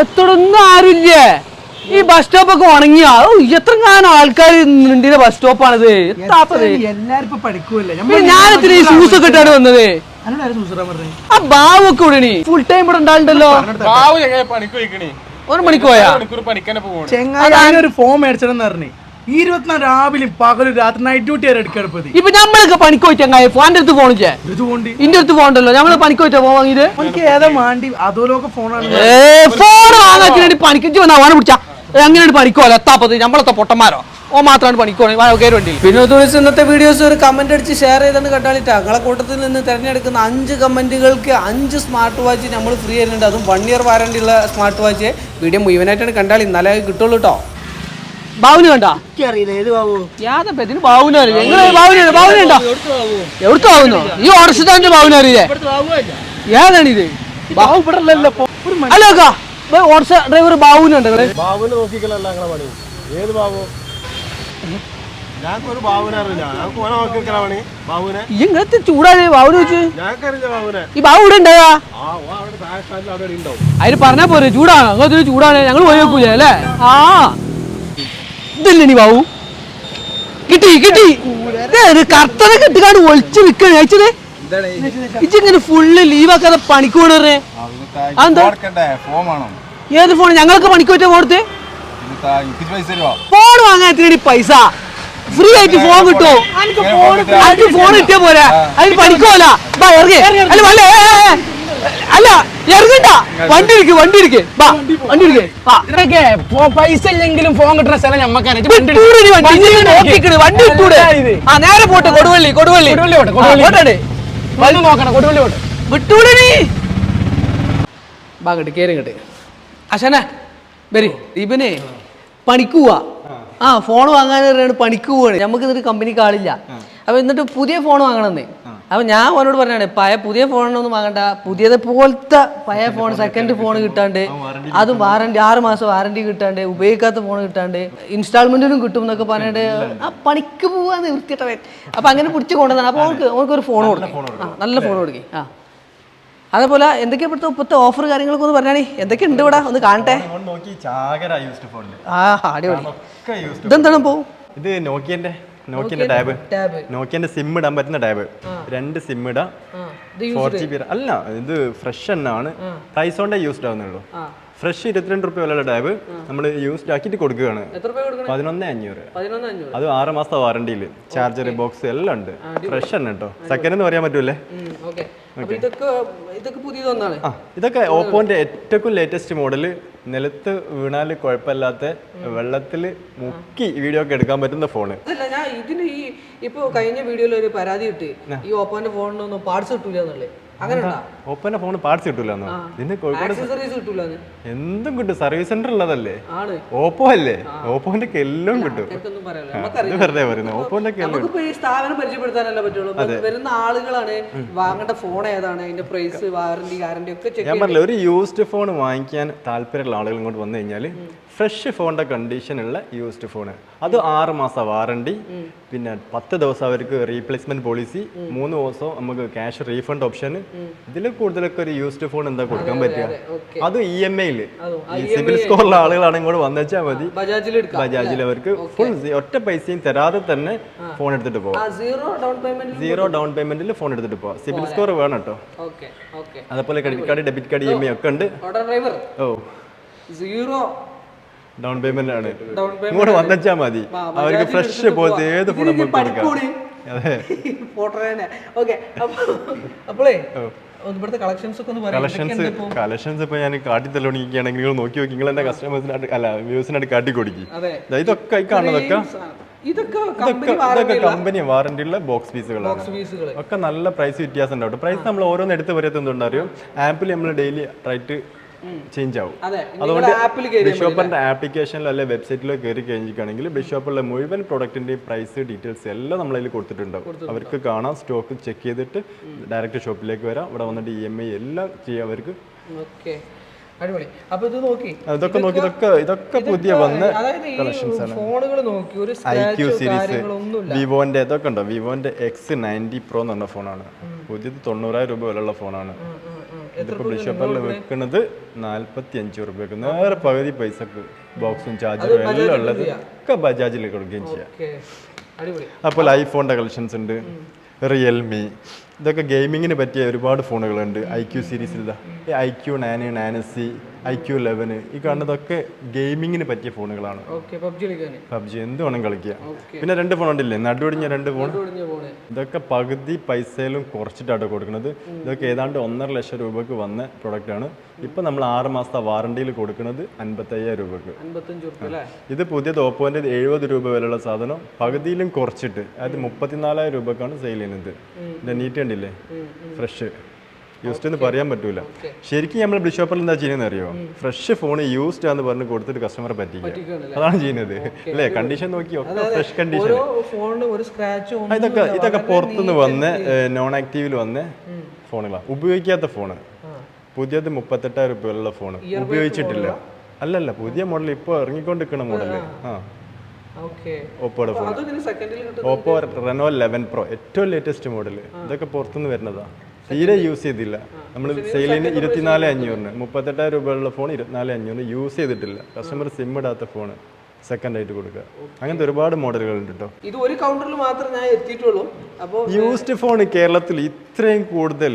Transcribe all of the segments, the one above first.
എത്രയൊന്നും ആരുമില്ലേ? ഈ bus stop ഒക്കെ ഉണങ്ങിയാ. എത്ര കാലം ആൾക്കാർ നിണ്ടിന്റെ ബസ് സ്റ്റോപ്പാണിത് എത്താത്തത്. എല്ലാരും ഇപ്പൊ പഠിക്കൂല്ലേ? പിന്നെ ഞാൻ ഇത്തിരി ഷൂസ് ഒക്കെ ഇട്ടാണ് വന്നത്. ആ സൂസറാ ഒക്കെ ഇവിടെ ഫുൾ ടൈം ഇവിടെ ഉണ്ടാകണ്ടല്ലോ ബാബു ഒരു മണിക്ക് പോയാ? മണിക്കൂർ പണിക്കന്നെ പോകണം ചെങ്ങായി അതിനൊരു ഫോം മേടിച്ചു പറഞ്ഞു. ഇരുപത്തിനാല് രാവിലെ പകലും രാത്രി നൈറ്റ് ഡ്യൂട്ടി വരെ എടുക്കെടുപ്പത് ഇപ്പൊ നമ്മളൊക്കെ പണിക്ക് പോയിട്ടെങ്കായ ഫോണിന്റെ അടുത്ത് ഫോണിച്ചേ ഇതുകൊണ്ട് ഇന്റെ അടുത്ത് പോകണ്ടല്ലോ നമ്മൾ പണിക്ക് പോയിട്ടാ വാങ്ങിയത് എനിക്ക് ഏതാ മാണ്ടി? അതോലൊക്കെ ഫോണാണ്. ഏ ഫോൺ വാങ്ങാൻ പണിക്ക് വന്നാ അവനെ പിടിച്ചാ. എങ്ങനെയാണ് പണിക്കോല എത്താപ്പത് നമ്മളത്തെ പൊട്ടന്മാരോ? ഓ മാത്രമാണ് പണിക്കോണേ കയറി വണ്ടിയിൽ പിന്നെ ഇന്നത്തെ വീഡിയോസ് ഒരു കമന്റ് അടിച്ച് ഷെയർ ചെയ്തെന്ന് കണ്ടാളിട്ട്. ഞങ്ങളെ കൂട്ടത്തിൽ നിന്ന് തിരഞ്ഞെടുക്കുന്ന അഞ്ച് കമന്റുകൾക്ക് അഞ്ച് സ്മാർട്ട് വാച്ച് നമ്മൾ ഫ്രീ ആയിട്ടുണ്ട്. അതും വൺ ഇയർ വാറണ്ടി ഉള്ള സ്മാർട്ട് വാച്ച് വീഡിയോ മുഴുവനായിട്ടാണ് കണ്ടാളി. ഇന്നലെ കിട്ടുള്ളൂ കേട്ടോ ബാബുന് കണ്ടാ? എവിടുത്തെ ബാബുനോ ഈ ഏതാണ് ഇത്? ബാബു ഇവിടെ അല്ലല്ലോ ഡ്രൈവർ ബാബുനെ നോക്കിക്കലല്ല ഞങ്ങളെ പണി? ഏത് ബാബു? അറിയില്ല. ഞങ്ങൾക്ക് ഓനെ നോക്കിക്കല പണി. ബാബുവിനെ. ഈ ഇങ്ങനത്തെ ബാബുനെ വെച്ച്. ബാബു ഇവിടെ ഉണ്ടായാ അതിന് പറഞ്ഞാ പോരെ ചൂടാണ്. അങ്ങനത്തെ ചൂടാണ്. ഞങ്ങൾ പോയി വെക്കൂലേ അല്ലേ? ആ. ഇതല്ലേ നീ ബാബു കിട്ടി കിട്ടി. കർത്തനെ കെട്ടിക്കാണ്ട് ഒളിച്ചു നിൽക്കണേ അയച്ചത് ഇച്ചിങ്ങനെ ഫുള്ള് ലീവാക്കാതെ പണിക്ക് പോണേ അതെന്താ? ഏത് ഫോൺ ഞങ്ങൾക്ക് പണിക്ക് പറ്റാ തരുമോ ഫോൺ വാങ്ങാൻ എത്തിനടി പൈസ. ഫ്രീ ആയിട്ട് ഫോൺ കിട്ടോ? അതിന് ഫോൺ കിട്ടിയാ പോരാ. അതിന് പണിക്കോല അല്ല ഇറങ്ങണ്ട വണ്ടി ഇരിക്ക് വണ്ടി ഇരിക്ക്. വാ വണ്ടി ഇരിക്ക്. ആ ഇതൊക്കെ പൈസ ഇല്ലെങ്കിലും ഫോൺ കിട്ടുന്ന സ്ഥലം ഞമ്മക്കറിയാം വണ്ടി വിട്ടൂടെ ആ നേരെ പോട്ടെ കൊടുവള്ളി കൊടുവള്ളി. കൊടുവള്ളി നോക്കണം പോട്ടെ. വിട്ടൂടെ നീ ബാ കേട്ട് കേറി കേട്ട് അശന വരി. ദീപനെ പണിക്ക് പോവാ. ആ. ഫോൺ വാങ്ങാൻ പണിക്ക് പോവാണ്. നമുക്ക് ഇതൊരു കമ്പനിക്ക് ആളില്ല. അപ്പൊ എന്നിട്ട് പുതിയ ഫോൺ വാങ്ങണമെന്ന് അപ്പൊ ഞാൻ അവനോട് പറഞ്ഞാണ് പഴയ പുതിയ ഫോണൊന്നും വാങ്ങണ്ട. പുതിയത് പോലത്തെ പഴയ ഫോൺ സെക്കൻഡ് ഫോൺ കിട്ടാണ്ട്. അത് വാറണ്ടി ആറ് മാസം വാറണ്ടി കിട്ടാണ്ട് ഉപയോഗിക്കാത്ത ഫോൺ കിട്ടാണ്ട് ഇൻസ്റ്റാൾമെന്റിനും കിട്ടും എന്നൊക്കെ പറഞ്ഞിട്ട് ആ പണിക്ക് പോവാന്ന് വൃത്തിയിട്ടവൻ അപ്പൊ അങ്ങനെ പിടിച്ച് കൊണ്ടുവന്നാണ് അപ്പൊ അവർക്ക് ഒരു ഫോൺ കൊടുക്കും. നല്ല ഫോൺ കൊടുക്കി. ആ. അതേപോലെ എന്തൊക്കെയാ ഇപ്പോഴത്തെ ഇപ്പോഴത്തെ ഓഫർ കാര്യങ്ങളൊക്കെ ഒന്ന് പറഞ്ഞാണി എന്തൊക്കെ ഉണ്ട് ഇവിടെ? ഒന്ന് കാണട്ടെ. ആ അടിപൊളി. ഇതെന്താണ് പോകും ഇത് നോക്കിയന്റെ നോക്കിയന്റെ ടാബ്? നോക്കിയന്റെ സിം ഇടാൻ പറ്റുന്ന ടാബ്. രണ്ട് സിം ഇടാം. ഫോർ ജി ബി അല്ല ഇത് ഫ്രഷ് എണ്ണ ആണ് പ്രൈസോണ്ടേ യൂസ്ഡ് ആവുന്നുള്ളൂ ഫ്രഷ് ഇരുപത്തിരണ്ട് റുപ്യ വിലയുള്ള ടാബ് നമ്മൾ യൂസ്ഡ് ആക്കിയിട്ട് കൊടുക്കുകയാണ്. പതിനൊന്ന് അഞ്ഞൂറ്. അത് ആറ് മാസത്തെ വാറണ്ടിയിൽ ചാർജർ ബോക്സ് എല്ലാം ഉണ്ട്. ഫ്രഷ് ആണ് കേട്ടോ സെക്കൻഡ് എന്ന് പറയാൻ പറ്റൂലേ ഇതൊക്കെ ഓപ്പോന്റെ ഏറ്റവും ലേറ്റസ്റ്റ് മോഡൽ നിലത്ത് വീണാൽ കുഴപ്പമില്ലാത്ത വെള്ളത്തിൽ മുക്കി വീഡിയോ ഒക്കെ എടുക്കാൻ പറ്റുന്ന ഫോണ് ഞാൻ ഇതിന് ഈ ഇപ്പൊ കഴിഞ്ഞ വീഡിയോയിൽ ഒരു പരാതി കിട്ടി. ഈ ഓപ്പോന്റെ ഫോണിനൊന്നും പാർട്സ് കിട്ടൂല ഓപ്പോന്റെ ഫോണ് പാർട്സ് കിട്ടൂലെന്നോ നിന്നെ കോഴിക്കോട് എന്തും കിട്ടും. സർവീസ് സെന്റർ ഉള്ളതല്ലേ? ഓപ്പോ അല്ലേ? ഓപ്പോന്റെ എല്ലാം കിട്ടും. വെറുതെ പറയുന്നത് ഓപ്പോന്റെ സ്ഥാപനം പരിചയപ്പെടുത്താനല്ലേ പറ്റുള്ളൂ. വരുന്ന ആളുകളാണ് വാങ്ങേണ്ട ഫോൺ ഏതാണ് അതിന്റെ പ്രൈസ് വാറന്റി ഗ്യാരണ്ടി ഒക്കെ ഞാൻ പറഞ്ഞില്ല ഒരു യൂസ്ഡ് ഫോൺ വാങ്ങിക്കാൻ താല്പര്യമുള്ള ആളുകൾ ഇങ്ങോട്ട് വന്നു കഴിഞ്ഞാൽ ഫ്രഷ് ഫോണിന്റെ കണ്ടീഷനുള്ള യൂസ്ഡ് ഫോൺ അത് ആറ് മാസം വാറണ്ടി പിന്നെ പത്ത് ദിവസം അവർക്ക് റീപ്ലേസ്മെന്റ് പോളിസി മൂന്ന് ദിവസം നമുക്ക് ക്യാഷ് റീഫണ്ട് ഓപ്ഷൻ ഇതിൽ കൂടുതലൊക്കെ ഒരു യൂസ്ഡ് ഫോൺ എന്താ കൊടുക്കാൻ പറ്റുക? അത്. ഇ എം ഐയിൽ സിബിൽ സ്കോറുള്ള ആളുകളാണ് ഇങ്ങോട്ട് വന്നുവെച്ചാൽ മതി. ബജാജിൽ അവർക്ക് ഫുൾ ഒറ്റ പൈസയും തരാതെ തന്നെ ഫോൺ എടുത്തിട്ട് പോവാം. സീറോ ഡൗൺ പേയ്മെന്റിൽ ഫോൺ എടുത്തിട്ട് പോവാം. സിബിൽ സ്കോർ വേണം കേട്ടോ അതേപോലെ credit card debit card E M I ഒക്കെ ഉണ്ട്. ഓ. സീറോ ഡൗൺ പേയ്മെന്റ് ആണ്. ഇങ്ങോട്ട് വന്നെച്ചാ മതി. അവർക്ക് ഫ്രഷ് പോലത്തെ. ഏത് പഠിക്കൂടി. അതെ. ഓക്കെ അപ്പോളേ കളക്ഷൻസ് കളക്ഷൻസ് ഇപ്പൊ? ഞാൻ കാട്ടി തലോണിക്കുകയാണെങ്കിൽ നിങ്ങൾ നോക്കി നോക്കി നിങ്ങൾ എന്റെ കസ്റ്റമേഴ്സിനായിട്ട് അല്ല വ്യൂസിനായിട്ട് കാട്ടി കൊടുക്കും. ഇതൊക്കെ കാണുന്നതൊക്കെ ഇതൊക്കെ കമ്പനി വാറണ്ടി ഉള്ള ബോക്സ് പീസുകളാണ് പീസുകൾ ഒക്കെ നല്ല പ്രൈസ് വ്യത്യാസം ഉണ്ടാവും പ്രൈസ് നമ്മൾ ഓരോന്ന് എടുത്ത് അറിയോ? ആപ്പിൽ നമ്മൾ ഡെയിലി റൈറ്റ് ചേഞ്ച് ആവും. അതെ അതുകൊണ്ട് ബിഷോപ്പറിന്റെ ആപ്ലിക്കേഷനിലോ അല്ലെ? വെബ്സൈറ്റിലോ കയറി കഴിഞ്ഞിരിക്കുകയാണെങ്കിൽ ബിഷോപ്പറിലെ മുഴുവൻ പ്രൊഡക്റ്റിന്റെയും പ്രൈസ് ഡീറ്റെയിൽസ് എല്ലാം നമ്മളതിൽ കൊടുത്തിട്ടുണ്ടാവും അവർക്ക് കാണാം സ്റ്റോക്ക് ചെക്ക് ചെയ്തിട്ട് ഡയറക്റ്റ് ഷോപ്പിലേക്ക് വരാം. ഇവിടെ വന്നിട്ട് ഇ എം ഐ എല്ലാം ചെയ്യാം അവർക്ക്. അടിപൊളി. അപ്പൊ ഇത് നോക്കി. ഇതൊക്കെ നോക്കി ഇതൊക്കെ ഇതൊക്കെ പുതിയ വന്ന കളക്ഷൻസ് ആണ്. ഫോണുകൾ നോക്കി ഒരു ഐ ക്യു സീരീസ് വിവോന്റെ ഇതൊക്കെ ഉണ്ടോ? വിവോന്റെ എക്സ് നയന്റി പ്രോ എന്ന് പറഞ്ഞ ഫോണാണ് പുതിയത് തൊണ്ണൂറായിരം രൂപ വിലയുള്ള ഫോണാണ് ഇതിപ്പോൾ ബിഷപ്പറിൽ വെക്കുന്നത് നാൽപ്പത്തി അഞ്ച് റുപ്യക്ക് നേരെ പകുതി പൈസക്ക് ബോക്സും ചാർജറും എല്ലാം ഉള്ളത് ഒക്കെ ബജാജിൽ കൊടുക്കുകയും ചെയ്യാം. അപ്പോൾ ഐഫോണിന്റെ കളക്ഷൻസ് ഉണ്ട് റിയൽമി ഇതൊക്കെ ഗെയിമിങ്ങിന് പറ്റിയ ഒരുപാട് ഫോണുകളുണ്ട് ഐ ക്യു സീരീസിൽ ഇതാ. I Q nine C I Q ലെവന് ഈ കാണുന്നതൊക്കെ ഗെയിമിങ്ങിന് പറ്റിയ ഫോണുകളാണ്. പബ്ജി എന്ത് വേണം കളിക്കുക? പിന്നെ രണ്ട് ഫോൺ ഉണ്ടല്ലേ? നടുവടിഞ്ഞ രണ്ട് ഫോൺ. ഇതൊക്കെ പകുതി പൈസയിലും കുറച്ചിട്ടാണ് കൊടുക്കുന്നത്. ഇതൊക്കെ ഏതാണ്ട് ഒന്നര ലക്ഷം രൂപക്ക് വന്ന പ്രൊഡക്റ്റ് ആണ്. ഇപ്പൊ നമ്മൾ ആറ് മാസത്തെ വാറണ്ടിയിൽ കൊടുക്കുന്നത് അൻപത്തയ്യായിരം രൂപക്ക്. ഇത് പുതിയത് ഓപ്പോന്റെ എഴുപത് രൂപ വിലയുള്ള സാധനം. പകുതിയിലും കുറച്ചിട്ട്. അതായത് മുപ്പത്തിനാലായിരം രൂപക്കാണ് സെയിൽ ചെയ്യുന്നത്. നീറ്റ് കണ്ടില്ലേ? ഫ്രഷ് യൂസ്ഡ് എന്ന് പറയാൻ പറ്റൂല. ശരിക്കും നമ്മൾ ബ്ലിഷോപ്പറിൽ എന്താ ചെയ്യുന്നത് അറിയോ? ഫ്രഷ് ഫോൺ യൂസ്ഡ് ആണെന്ന് പറഞ്ഞ് കൊടുത്തിട്ട് കസ്റ്റമറെ പറ്റിക്കുക. അതാണ് ചെയ്യുന്നത്. അല്ലേ? കണ്ടീഷൻ നോക്കി ഒക്കെ ഫ്രഷ് കണ്ടീഷൻ ഇതൊക്കെ ഇതൊക്കെ പുറത്തുനിന്ന് വന്ന് നോൺ ആക്റ്റീവിൽ വന്ന് ഫോണുകളാണ് ഉപയോഗിക്കാത്ത ഫോണ്. പുതിയത് മുപ്പത്തെട്ടായിരം രൂപയുള്ള ഫോൺ ഉപയോഗിച്ചിട്ടില്ല. അല്ലല്ല പുതിയ മോഡൽ ഇപ്പോൾ ഇറങ്ങിക്കൊണ്ടിരിക്കുന്ന മോഡൽ ആ. ഓപ്പോയുടെ phone Oppo Reno eleven pro ഏറ്റവും ലേറ്റസ്റ്റ് മോഡൽ ഇതൊക്കെ പുറത്തുനിന്ന് വരുന്നതാ. തീരെ യൂസ് ചെയ്തില്ല. നമ്മൾ സെയിലിന് ഇരുപത്തിനാല് അഞ്ഞൂറിന്. മുപ്പത്തെട്ടായിരം രൂപയുള്ള ഫോൺ ഇരുപത്തിനാല് അഞ്ഞൂറിന് യൂസ് ചെയ്തിട്ടില്ല. കസ്റ്റമർ സിം ഇടാത്ത ഫോൺ സെക്കൻഡ് ആയിട്ട് കൊടുക്കുക. അങ്ങനത്തെ ഒരുപാട് മോഡലുകൾ ഉണ്ട് കേട്ടോ ഇത് ഒരു കൗണ്ടറിൽ മാത്രമേ ഞാൻ എത്തിയിട്ടുള്ളൂ. അപ്പോൾ യൂസ്ഡ് ഫോൺ കേരളത്തിൽ ഇത്രയും കൂടുതൽ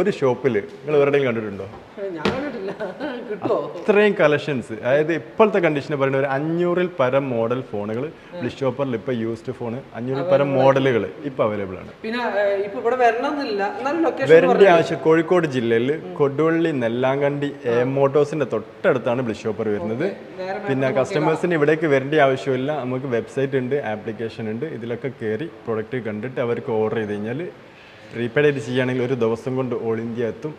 ഒരു ഷോപ്പിൽ നിങ്ങൾ എവിടെയും കണ്ടിട്ടുണ്ടോ? ഇത്രയും കളക്ഷൻസ് അതായത് ഇപ്പോഴത്തെ കണ്ടീഷന് പറയുന്ന ഒരു അഞ്ഞൂറിൽ പരം മോഡൽ ഫോണുകൾ ബ്ലിഷോപ്പറിൽ ഇപ്പൊ യൂസ്ഡ് ഫോൺ അഞ്ഞൂറിൽ പരം മോഡലുകൾ ഇപ്പൊ അവൈലബിൾ ആണ്. വരേണ്ട ആവശ്യം കോഴിക്കോട് ജില്ലയിൽ കൊടുവള്ളി നെല്ലാങ്കണ്ടി എ മോട്ടോസിന്റെ തൊട്ടടുത്താണ് ബ്ലിഷോപ്പർ വരുന്നത്. പിന്നെ കസ്റ്റമേഴ്സിന് ഇവിടേക്ക് വരേണ്ട ആവശ്യമില്ല. നമുക്ക് വെബ്സൈറ്റ് ഉണ്ട് ആപ്ലിക്കേഷൻ ഉണ്ട്. ഇതിലൊക്കെ കയറി പ്രൊഡക്റ്റ് കണ്ടിട്ട് അവർക്ക് ഓർഡർ ചെയ്ത് കഴിഞ്ഞാൽ ആയിട്ട് ചെയ്യുകയാണെങ്കിൽ ഒരു ദിവസം കൊണ്ട് ഓൾ ഇന്ത്യ എത്തും.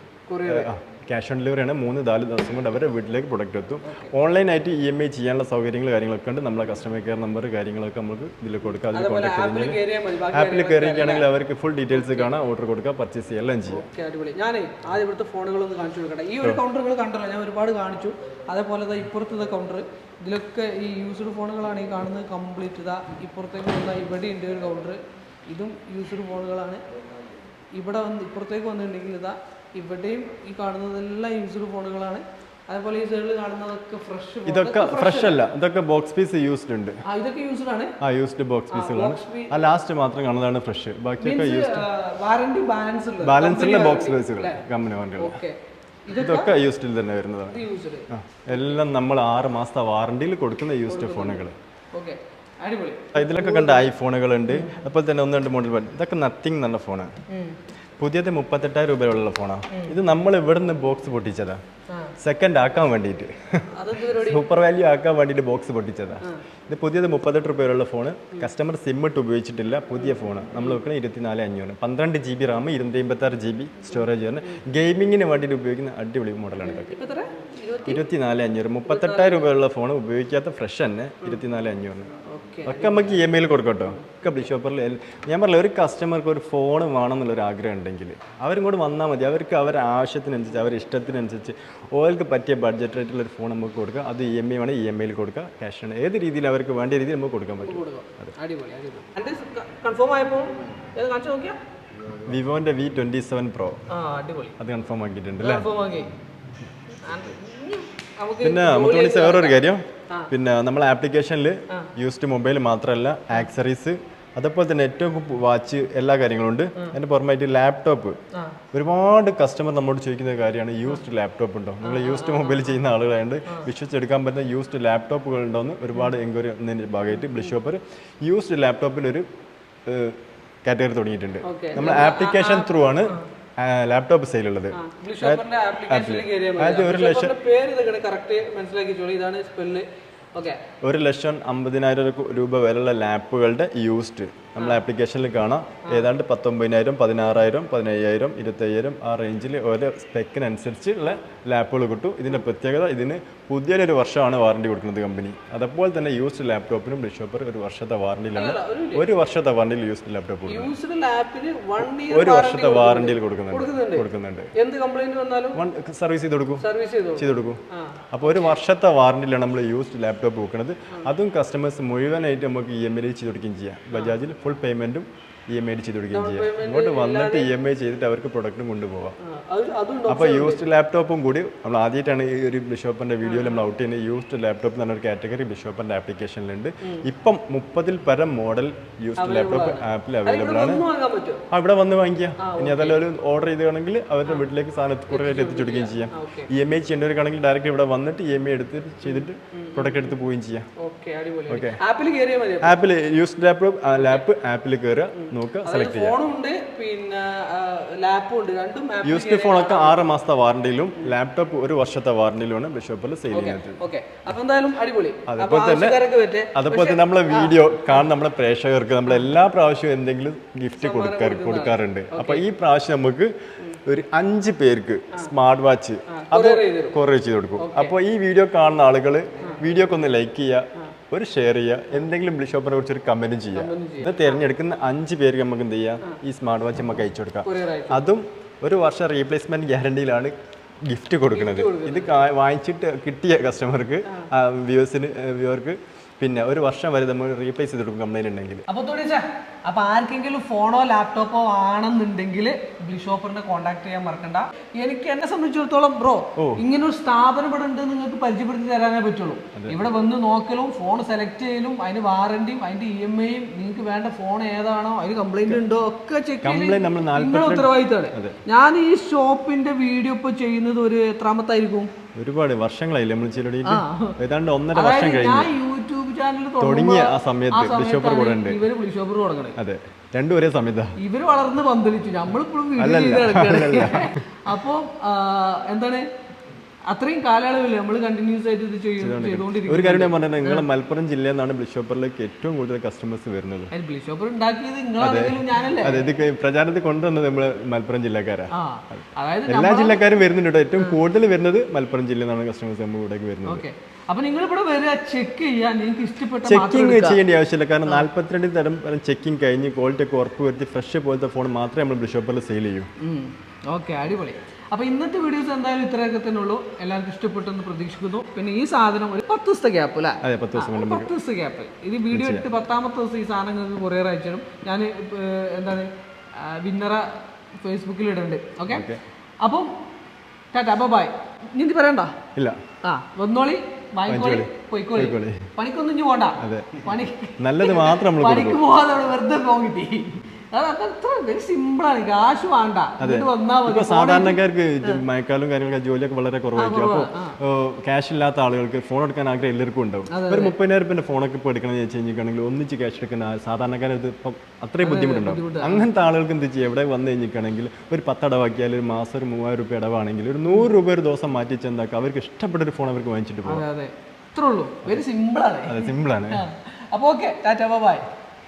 ക്യാഷ് ഓൺ ഡെലിവറി ആണ്. മൂന്ന് നാല് ദിവസം കൊണ്ട് അവരുടെ വീട്ടിലേക്ക് പ്രൊഡക്റ്റ് എത്തും. ഓൺലൈനായിട്ട് ഇ എം ഐ ചെയ്യാനുള്ള സൗകര്യങ്ങൾ കാര്യങ്ങളൊക്കെ ഉണ്ട്. നമ്മളെ കസ്റ്റമർ കെയർ നമ്പർ കാര്യങ്ങളൊക്കെ നമുക്ക് ഇതിൽ കൊടുക്കാം. അതിൽ കോൺടാക്ട് ചെയ്ത് ബാക്കി ആപ്പിൽ കയറിയിരിക്കുകയാണെങ്കിൽ അവർക്ക് ഫുൾ ഡീറ്റെയിൽസ് കാണാം. ഓർഡർ കൊടുക്കുക പർച്ചേസ് ചെയ്യുക എല്ലാം ചെയ്യാം. അടിപൊളി. ഞാൻ ആദ്യം ഇവിടുത്തെ ഫോണുകളൊന്ന് കാണിച്ചു കൊടുക്കട്ടെ. ഈ ഒരു കൗണ്ടറുകൾ കണ്ടല്ലോ ഞാൻ ഒരുപാട് കാണിച്ചു. അതേപോലെ ഇപ്പുറത്തെ കൗണ്ടർ ഇതിലൊക്കെ ഈ യൂസ്ഡ് ഫോണുകളാണ് ഈ കാണുന്നത് കംപ്ലീറ്റ് ഇതാ ഇപ്പുറത്തേക്ക് വന്നാൽ ഇവിടെ ഉണ്ട് ഒരു കൗണ്ടർ ഇതും യൂസ്ഡ് ഫോണുകളാണ്. ഇവിടെ വന്ന് ഇപ്പുറത്തേക്ക് വന്നിട്ടുണ്ടെങ്കിൽ ഇതാ ഇവിടെയും ഈ കാണുന്നതെല്ലാം യൂസ്ഡ് ഫോണുകളാണ്. അതേപോലെ ഈ സൈഡിൽ കാണുന്നതൊക്കെ ഫ്രഷ് ഇതൊക്കെ ഫ്രഷ് അല്ല. ഇതൊക്കെ ബോക്സ് പീസ് യൂസ്ഡ് ഉണ്ട്. ആ ഇതൊക്കെ യൂസ്ഡ് ആണ്. ആ യൂസ്ഡ് ബോക്സ് പീസുകളാണ് ആ ലാസ്റ്റ് മാത്രം കാണുന്നതാണ് ഫ്രഷ് ബാക്കിയൊക്കെ യൂസ്ഡ് വാറണ്ടി ബാലൻസ് ഉള്ള ബാലൻസ് ഉള്ള ബോക്സ് പീസുകൾ കമ്പനി വാറണ്ടി ഓക്കെ ഇത് ഇതൊക്കെ യൂസ്ഡിൽ തന്നെ വരുന്നതാണ്. എല്ലാം നമ്മൾ ആറ് മാസത്തെ വാറണ്ടിയിൽ കൊടുക്കുന്ന യൂസ്ഡ് ഫോണുകൾ ഓക്കെ ഇതിലൊക്കെ കണ്ട ഐഫോണുകൾ ഉണ്ട്. അതുപോലെ തന്നെ ഒന്ന് രണ്ട് മോഡൽ ഇതൊക്കെ നത്തിങ് നല്ല ഫോണാണ് പുതിയത് മുപ്പത്തെട്ടായിരം രൂപയുള്ള ഫോണാ. ഇത് നമ്മൾ ഇവിടുന്ന് ബോക്സ് പൊട്ടിച്ചതാ. സെക്കൻഡ് ആക്കാൻ വേണ്ടിയിട്ട്. സൂപ്പർ വാല്യൂ ആക്കാൻ വേണ്ടിയിട്ട് ബോക്സ് പൊട്ടിച്ചതാ. ഇത് പുതിയത് മുപ്പത്തെട്ട് രൂപയുള്ള ഫോണ്. കസ്റ്റമർ സിം ഇട്ട് ഉപയോഗിച്ചിട്ടില്ല. പുതിയ ഫോണ്. നമ്മൾ വെക്കുന്നത് ഇരുപത്തിനാല് അഞ്ഞൂറ്. പന്ത്രണ്ട് ജി ബി റാം ഇരുന്നൂറ്റി അമ്പത്തി ആറ് ജി ബി സ്റ്റോറേജ് ആണ്. ഗെയിമിങ്ങിന് വേണ്ടിയിട്ട് ഉപയോഗിക്കുന്ന അടിപൊളി മോഡലാണ് ഇതൊക്കെ. ഇരുപത്തിനാല് അഞ്ഞൂറ്. മുപ്പത്തെട്ടായിരം രൂപയുള്ള ഫോൺ ഉപയോഗിക്കാത്ത ഫ്രഷ് തന്നെ ഇരുപത്തിനാല് അഞ്ഞൂറിന്. ഒക്കെ നമുക്ക് ഇ എം ഐയിൽ കൊടുക്കട്ടോ. കേട്ടോ ഒക്കെ ബിഷോപ്പറിൽ ഷോപ്പറിൽ ഞാൻ പറഞ്ഞില്ല ഒരു കസ്റ്റമർക്ക് ഒരു ഫോൺ വേണം എന്നുള്ളൊരു ആഗ്രഹം ഉണ്ടെങ്കിൽ അവരും കൂടെ വന്നാൽ മതി. അവർക്ക് അവരുടെ ആവശ്യത്തിനനുസരിച്ച് അവരുടെ ഇഷ്ടത്തിനനുസരിച്ച് ഓർക്ക് പറ്റിയ ബഡ്ജറ്റ് റേറ്റുള്ള ഒരു ഫോൺ നമുക്ക് കൊടുക്കുക അത് ഇ എം ഐ വേണം ഇ എം ഐയിൽ കൊടുക്കുക ക്യാഷ് ആണ് ഏത് രീതിയിൽ അവർക്ക് വേണ്ട രീതിയിൽ നമുക്ക് കൊടുക്കാൻ പറ്റും. കൺഫേം ആയപ്പോൾ കാണിച്ചു വിവോന്റെ വി ട്വന്റി സെവൻ പ്രോ അത് കൺഫേം ആക്കിയിട്ടുണ്ട് അല്ലേ? പിന്നെ നമുക്ക് വേറൊരു കാര്യം? പിന്നെ നമ്മൾ ആപ്ലിക്കേഷനിൽ യൂസ്ഡ് മൊബൈൽ മാത്രമല്ല ആക്സറീസ് അതേപോലെ തന്നെ ഏറ്റവും വാച്ച് എല്ലാ കാര്യങ്ങളും ഉണ്ട് അതിന്റെ പുറമായിട്ട് ലാപ്ടോപ്പ് ഒരുപാട് കസ്റ്റമർ നമ്മോട് ചോദിക്കുന്ന കാര്യമാണ് യൂസ്ഡ് ലാപ്ടോപ്പ് ഉണ്ടോ? നിങ്ങൾ യൂസ്ഡ് മൊബൈൽ ചെയ്യുന്ന ആളുകളായതുകൊണ്ട് വിശ്വസിച്ചെടുക്കാൻ പറ്റുന്ന യൂസ്ഡ് ലാപ്ടോപ്പുകൾ ഉണ്ടോയെന്ന് ഒരുപാട് എൻക്വയറി വന്നതിന്റെ ഭാഗമായിട്ട് ബ്ലിഷോപ്പർ യൂസ്ഡ് ലാപ്ടോപ്പിൽ ഒരു കാറ്റഗറി തുടങ്ങിയിട്ടുണ്ട്. നമ്മൾ ആപ്ലിക്കേഷൻ ത്രൂ ആണ്. ലാപ്ടോപ്പ് സെയിൽ ഉള്ളത്. ബ്ലിഷോപ്പറിന്റെ ആപ്ലിക്കേഷനിൽ കയറിയാൽ ഒരു ഓക്കെ ഒരു ലക്ഷം അമ്പതിനായിരം രൂപ വിലയുള്ള ലാപ്പുകളുടെ യൂസ്ഡ് നമ്മൾ ആപ്ലിക്കേഷനിൽ കാണാം. ഏതാണ്ട് പത്തൊമ്പതിനായിരം പതിനാറായിരം പതിനയ്യായിരം ഇരുപത്തയ്യായിരം ആ റേഞ്ചിൽ ഓരോ സ്പെക്കിനനുസരിച്ചുള്ള ലാപ്പുകൾ കിട്ടും. ഇതിന്റെ പ്രത്യേകത ഇതിന് പുതിയൊരു വർഷമാണ് വാറണ്ടി കൊടുക്കുന്നത് കമ്പനി അതുപോലെ തന്നെ യൂസ്ഡ് ലാപ്ടോപ്പിനും ബിഷോപ്പർ ഒരു വർഷത്തെ വാറണ്ടിയിലാണ് ഒരു വർഷത്തെ വാറണ്ടിയിൽ യൂസ്ഡ് ലാപ്ടോപ്പ് കൊടുക്കും ഒരു വർഷത്തെ വാറണ്ടിയിൽ കൊടുക്കുന്നുണ്ട്. കൊടുക്കുന്നുണ്ട്. എന്ത് കംപ്ലൈന്റ് വന്നാലും? സർവീസ് ചെയ്ത് കൊടുക്കും. ചെയ്ത് കൊടുക്കും. അപ്പോൾ ഒരു വർഷത്തെ വാറണ്ടിയിലാണ് നമ്മൾ യൂസ്ഡ് ലാപ്ടോപ്പ് വെക്കുന്നത് അതും കസ്റ്റമേഴ്സ് മുഴുവനായിട്ട് നമുക്ക് ഇ എം ഐ ചെയ്ത് കൊടുക്കുകയും ചെയ്യാം. ബജാജിൽ ഫുൾ പേയ്മെന്റും ഇ എം ഐ ചെയ്ത് കൊടുക്കുകയും ചെയ്യാം. ഇങ്ങോട്ട് വന്നിട്ട് ഇ എം ഐ ചെയ്തിട്ട് അവർക്ക് പ്രൊഡക്റ്റും കൊണ്ടുപോകാം അപ്പോൾ യൂസ്ഡ് ലാപ്ടോപ്പും കൂടി നമ്മൾ ആദ്യമായിട്ടാണ് ഈ ഒരു ബിഷോപ്പിന്റെ വീഡിയോയിൽ നമ്മൾ ഔട്ട് ചെയ്യുന്നത്. യൂസ്ഡ് ലാപ്ടോപ്പ് എന്ന് പറഞ്ഞൊരു കാറ്റഗറി ബിഷോപ്പിന്റെ ആപ്ലിക്കേഷനിലുണ്ട് ഇപ്പം മുപ്പതിൽ പരം മോഡൽ യൂസ്ഡ് ലാപ്ടോപ്പ് ആപ്പിൽ അവൈലബിൾ ആണ്. അവിടെ വന്ന് വാങ്ങിക്കാം. ഇനി അതല്ല ഒരു ഓർഡർ ചെയ്തുകയാണെങ്കിൽ അവരുടെ വീട്ടിലേക്ക് സാധനം കുറേയായിട്ട് എത്തിച്ചു കൊടുക്കുകയും ചെയ്യാം. ഇ എം ഐ ചെയ്യേണ്ടവർക്കാണെങ്കിൽ ഡയറക്റ്റ് ഇവിടെ വന്നിട്ട് ഇ എം ഐ എടുത്ത് ചെയ്തിട്ട് പ്രൊഡക്റ്റ് എടുത്ത് പോവുകയും ചെയ്യാം. ഓക്കെ ആപ്പിൽ യൂസ്ഡ് ലാപ്ടോപ്പ് ലാപ്പ് ആപ്പിൽ കയറുക നോക്കുക സെലക്ട് ചെയ്യാം പിന്നെ ലാപ്പും ഉണ്ട്. രണ്ടും ആപ്പിൽ യൂസ്ഡ് ഫോണൊക്കെ ആറ് മാസത്തെ വാറണ്ടിയിലും ലാപ്ടോപ്പ് ഒരു വർഷത്തെ വാറണ്ടിയിലുമാണ് ബിഷപ്പിൽ സെയിൽ ചെയ്യുന്നത് ഓക്കെ അപ്പോൾ എന്തായാലും അടിപൊളി. അതുപോലെ തന്നെ അതുപോലെ തന്നെ നമ്മളെ വീഡിയോ കാണുന്ന നമ്മളെ പ്രേക്ഷകർക്ക് നമ്മൾ എല്ലാ പ്രാവശ്യവും എന്തെങ്കിലും ഗിഫ്റ്റ് കൊടുക്കാറ് കൊടുക്കാറുണ്ട്. അപ്പൊ ഈ പ്രാവശ്യം നമുക്ക് ഒരു അഞ്ച് പേർക്ക് സ്മാർട്ട് വാച്ച് അത് കൊറിയർ ചെയ്ത് കൊടുക്കും. അപ്പോൾ ഈ വീഡിയോ കാണുന്ന ആളുകൾ വീഡിയോക്ക് ഒന്ന് ലൈക്ക് ചെയ്യുക. ഒരു ഷെയർ ചെയ്യുക എന്തെങ്കിലും ബ്ലിഷോപ്പിനെ കുറിച്ച് ഒരു കമന്റ് ചെയ്യുക ഇത് തിരഞ്ഞെടുക്കുന്ന അഞ്ച് പേർക്ക് നമുക്ക് എന്ത് ചെയ്യാം? ഈ സ്മാർട്ട് വാച്ച് നമുക്ക് അയച്ചു കൊടുക്കാം. അതും ഒരു വർഷം റീപ്ലേസ്മെന്റ് ഗ്യാരണ്ടിയിലാണ് ഗിഫ്റ്റ് കൊടുക്കുന്നത്. ഇത് വാങ്ങിച്ചിട്ട് കിട്ടിയ കസ്റ്റമർക്ക് വ്യൂവേഴ്സിന് വ്യൂവർക്ക് പിന്നെ ഒരു വർഷം വരെ നമ്മൾ റീപ്ലേസ് ചെയ്ത് കൊടുക്കും കംപ്ലൈന്റ് ഉണ്ടെങ്കിൽ. അപ്പൊ തോടിച്ചാ അപ്പോൾ ആർക്കെങ്കിലും ഫോണോ ലാപ്ടോപ്പോ ആണെന്നുണ്ടെങ്കിൽ ബ്ലിഷോപ്പറിനെ കോൺടാക്ട് ചെയ്യാൻ മറക്കണ്ട. എനിക്ക് എന്നെ സംബന്ധിച്ചിടത്തോളം ബ്രോ ഇങ്ങനെ ഒരു സ്ഥാപനം ഇവിടെ ഉണ്ട് നിങ്ങൾക്ക് പരിചയപ്പെടുത്തി തരാനേ പറ്റുള്ളൂ. ഇവിടെ വന്ന് നോക്കലും ഫോൺ സെലക്ട് ചെയ്യലും അതിന് വാറണ്ടിയും അതിന്റെ ഇ എം ഐയും നിങ്ങൾക്ക് വേണ്ട ഫോൺ ഏതാണോ അതിന് കംപ്ലൈന്റ് ഉണ്ടോ ഒക്കെ ചെക്ക് നിങ്ങളുടെ ഉത്തരവാദിത്തമാണ്. ഞാൻ ഈ ഷോപ്പിന്റെ വീഡിയോ ഇപ്പൊ ചെയ്യുന്നത് ഒരു എത്രാമത്തായിരിക്കും? ഒരുപാട് വർഷങ്ങളായില്ലേ നമ്മൾ ഏതാണ്ട് ഒന്നര വർഷം കഴിഞ്ഞു. ഞാൻ തുടങ്ങിയ ആ സമയത്ത് ബിഷോപ്പർ കൂടെ ഉണ്ട്. ഇവർ ബിഷോപ്പർ തുടങ്ങണേ അതെ. രണ്ടും ഒരേ സമയത്താ. ഇവർ വളർന്ന് പന്തലിച്ചു. നമ്മളിപ്പോഴും വീഡിയോ ചെയ്ത് നടക്കുകയാണ്. അപ്പൊ എന്താണ്? അത്രയും കാലയളവിൽ നമ്മൾ കണ്ടിന്യൂസ് ആയിട്ട് ഇത് ചെയ്തുകൊണ്ടിരിക്കും ഒരു കാര്യം ഞാൻ പറഞ്ഞത് നിങ്ങളെ മലപ്പുറം ജില്ലയിൽ നിന്നാണ് ബിഷോപ്പറിലേക്ക് ഏറ്റവും കൂടുതൽ കസ്റ്റമേഴ്സ് വരുന്നത്. ബ്ലിഷോപ്പർ ഉണ്ടാക്കിയത് നിങ്ങളാണെങ്കിലും ഞാനല്ലേ? അതെ ഇത് പ്രചാരണത്തിൽ കൊണ്ടുവന്നത് നമ്മൾ മലപ്പുറം ജില്ലക്കാരാ. എല്ലാ ജില്ലക്കാരും വരുന്നുണ്ട് ഏറ്റവും കൂടുതൽ വരുന്നത് മലപ്പുറം ജില്ലയിൽ നിന്നാണ് കസ്റ്റമേഴ്സ് നമ്മുടെ ഇവിടേക്ക് വരുന്നത്. ഓക്കെ. അപ്പൊ നിങ്ങൾ ഇവിടെ വരിക ചെക്ക് ചെയ്യാൻ നിങ്ങൾക്ക് ഇഷ്ടപ്പെട്ട ചെക്കിംഗ് ചെയ്യേണ്ട ആവശ്യമില്ല. കാരണം നാല്പത്തിരണ്ട് തരം ചെക്കിംഗ് കഴിഞ്ഞ് ക്വാളിറ്റി ഒക്കെ ഉറപ്പ് വരുത്തി ഫ്രഷ് പോലത്തെ ഫോൺ മാത്രമേ നമ്മൾ ബിഷോപ്പറിൽ സെയിൽ ചെയ്യൂ. ഓക്കെ അടിപൊളി. അപ്പൊ ഇന്നത്തെ വീഡിയോസ് എന്തായാലും ഇത്രയൊക്കെ തന്നെ ഉള്ളൂ എല്ലാവർക്കും ഇഷ്ടപ്പെട്ടെന്ന് പ്രതീക്ഷിക്കുന്നു. പിന്നെ ഈ സാധനം ഒരു പത്ത് ദിവസത്തെ ഗ്യാപ്പ് അല്ലേ പത്ത് ദിവസം ദിവസത്തെ ഗ്യാപ്പ് ഇത് വീഡിയോ ഇട്ട് പത്താമത്തെ ദിവസം ഈ സാധനം നിങ്ങൾക്ക് കൊറിയർ അയച്ചിടും ഞാൻ എന്താണ് വിന്നറ ഫേസ്ബുക്കിൽ ഇടുന്നുണ്ട് ഓക്കെ അപ്പം ടാറ്റാ ബൈ നിങ്ങൾക്ക് പറയണ്ട? ഇല്ല. ആ വന്നോളി. പണിക്കൊന്നും പോണ്ട. പണി നല്ലത് മാത്രം പണിക്ക് പോകാതെ വെറുതെ ഫോൺ സിമ്പിളാണ് കാശ് വേണ്ട. ഇപ്പൊ സാധാരണക്കാർക്ക് മഴക്കാലം കാര്യങ്ങളൊക്കെ ജോലിയൊക്കെ വളരെ കുറവായിരിക്കും. അപ്പോൾ ക്യാഷ് ഇല്ലാത്ത ആളുകൾക്ക് ഫോൺ എടുക്കാൻ ആഗ്രഹം എല്ലാവർക്കും ഉണ്ടാവും. ഒരു മുപ്പതിനായിരം രൂപ ഫോണൊക്കെ ഇപ്പോൾ എടുക്കണം എന്ന് വെച്ച് കഴിഞ്ഞിട്ടുണ്ടെങ്കിൽ ഒന്നിച്ച് ക്യാഷ് എടുക്കുന്ന സാധാരണക്കാരത് ഇപ്പം അത്രയും ബുദ്ധിമുട്ടുണ്ടാവും. അങ്ങനത്തെ ആളുകൾക്ക് എന്ത് ചെയ്യുക ഇവിടെ വന്നു കഴിഞ്ഞിട്ടുണ്ടെങ്കിൽ ഒരു പത്തടവാക്കിയാൽ ഒരു മാസം ഒരു മൂവായിരം രൂപ ഇടവാണെങ്കിൽ ഒരു നൂറ് രൂപ ഒരു ദിവസം മാറ്റി ചെന്താക്കുക അവർക്ക് ഇഷ്ടപ്പെട്ട ഒരു ഫോൺ അവർക്ക് വാങ്ങിച്ചിട്ട് പോകും അതെ അതെ. ഇത്രേ ഉള്ളൂ. വെരി സിമ്പിളാണ് അപ്പോൾ ഓക്കെ ടാറ്റാ ബൈ